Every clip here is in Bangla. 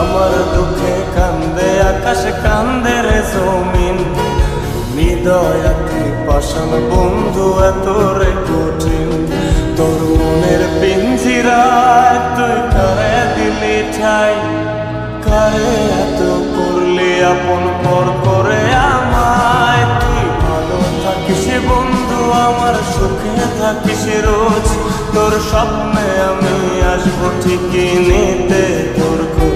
আমার দুঃখে কান্দে, আকাশ কান্দে রে জমিন। হৃদয় তুই পাষাণ বন্ধু, এত রে কঠিন। তোর মনের পিঞ্জিরায় তুই কারে দিলি ঠাই? কারে এত করলি আপন পর করে আমায়? তুই ভালো থাকিস বন্ধু, আমার সুখে থাকিস রোজ। তোর স্বপ্নে আমি আসব ঠিকই নিতে তোর খোঁজ।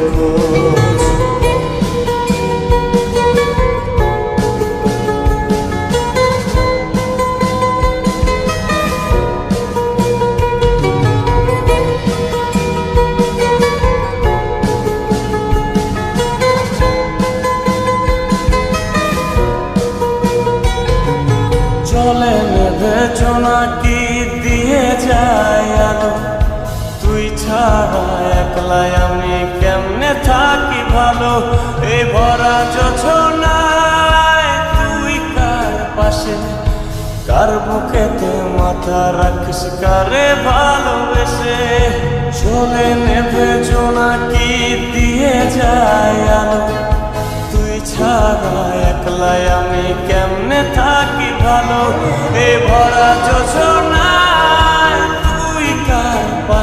নেবে কি দিয়ে যায় আলো? তুই ছাড়া একলাই আমি কেমনে থাকি ভালো? এই ভরা যোছনায় তুই কার পাশে? কার বুকেতে মাথা রাখিস, কারে ভালোবেসে? চলে নেবে জোনা কি দিয়ে যায় আলো? তুই ছাড়া একলাই আমি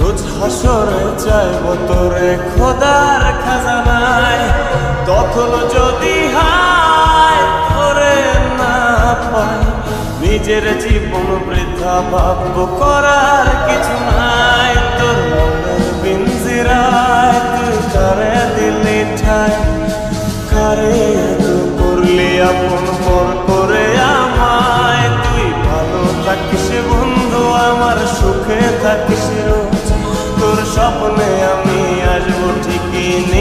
রোজ হাসরে চাইব তোরে খোদার খাজানায়। তখন যদি হায় তোরে না পাই। নিজের জীবন বৃথা ভাব্য করার কিছু নাই। তোর মনের বিনজিরায় তুই কারে দিলি ঠাই? কারে করলি আপন পর করে আমায়? তুই ভালো থাকিস বন্ধু, আমার সুখে থাকিস। স্বপ্নে আমি আসব ঠিকই